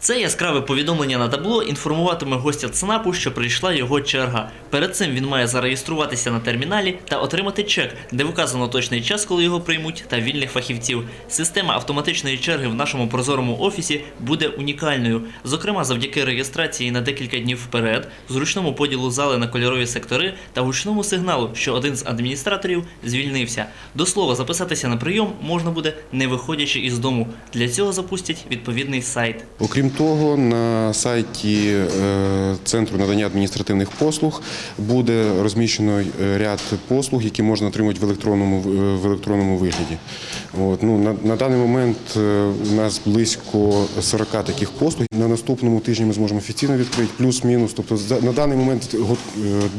Це яскраве повідомлення на табло інформуватиме гостя ЦНАПу, що прийшла його черга. Перед цим він має зареєструватися на терміналі та отримати чек, де вказано точний час, коли його приймуть, та вільних фахівців. Система автоматичної черги в нашому прозорому офісі буде унікальною. Зокрема, завдяки реєстрації на декілька днів вперед, зручному поділу зали на кольорові сектори та гучному сигналу, що один з адміністраторів звільнився. До слова, записатися на прийом можна буде не виходячи із дому. Для цього запустять відповідний сайт. Окрім того, на сайті е, Центру надання адміністративних послуг буде розміщено е, ряд послуг, які можна отримати в електронному, е, в електронному вигляді. От, ну, на, на даний момент у нас близько 40 таких послуг. На наступному тижні ми зможемо офіційно відкрити, плюс-мінус. Тобто на даний момент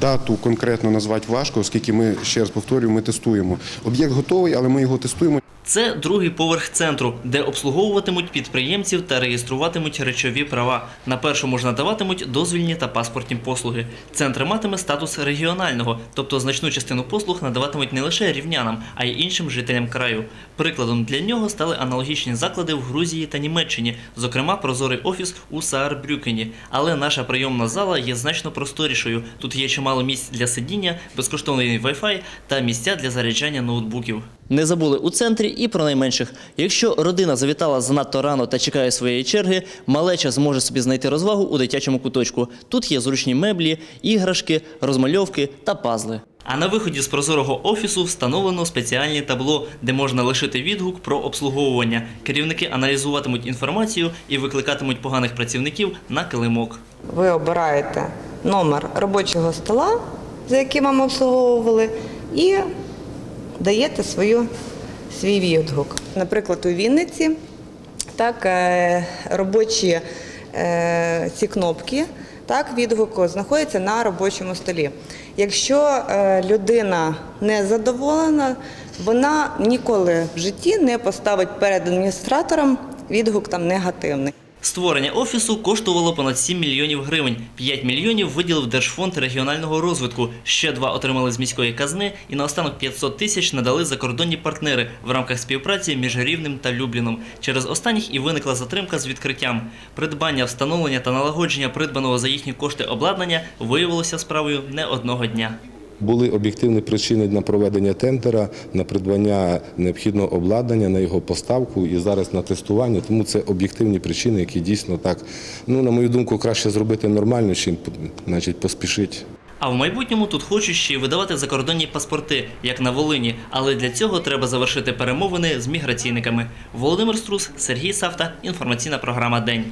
дату конкретно назвати важко, оскільки ми, ще раз повторюю, ми тестуємо. Об'єкт готовий, але ми його тестуємо. Це другий поверх центру, де обслуговуватимуть підприємців та реєструватимуть речові права. На першому ж надаватимуть дозвільні та паспортні послуги. Центр матиме статус регіонального, тобто значну частину послуг надаватимуть не лише рівнянам, а й іншим жителям краю. Прикладом для нього стали аналогічні заклади в Грузії та Німеччині, зокрема прозорий офіс у Саарбрюкені. Але наша прийомна зала є значно просторішою. Тут є чимало місць для сидіння, безкоштовний Wi-Fi та місця для заряджання ноутбуків. Не забули у центрі і про найменших. Якщо родина завітала занадто рано та чекає своєї черги, малеча зможе собі знайти розвагу у дитячому куточку. Тут є зручні меблі, іграшки, розмальовки та пазли. А на виході з прозорого офісу встановлено спеціальні табло, де можна лишити відгук про обслуговування. Керівники аналізуватимуть інформацію і викликатимуть поганих працівників на килимок. Ви обираєте номер робочого стола, за яким вам обслуговували, і даєте свою, свій відгук. Наприклад, у Вінниці так, е, робочі е, ці кнопки так, відгуку знаходяться на робочому столі. Якщо е, людина не задоволена, вона ніколи в житті не поставить перед адміністратором відгук там негативний. Створення офісу коштувало понад 7 мільйонів гривень. 5 мільйонів виділив Держфонд регіонального розвитку. Ще два отримали з міської казни, і наостанок 500 тисяч надали закордонні партнери в рамках співпраці між Рівнем та Любліном. Через останніх і виникла затримка з відкриттям. Придбання, встановлення та налагодження придбаного за їхні кошти обладнання виявилося справою не одного дня. Були об'єктивні причини на проведення тендера, на придбання необхідного обладнання, на його поставку і зараз на тестування. Тому це об'єктивні причини, які дійсно так, ну на мою думку, краще зробити нормально, чим значить, поспішити. А в майбутньому тут хочуть ще видавати закордонні паспорти, як на Волині. Але для цього треба завершити перемовини з міграційниками. Володимир Струс, Сергій Савта. Інформаційна програма День.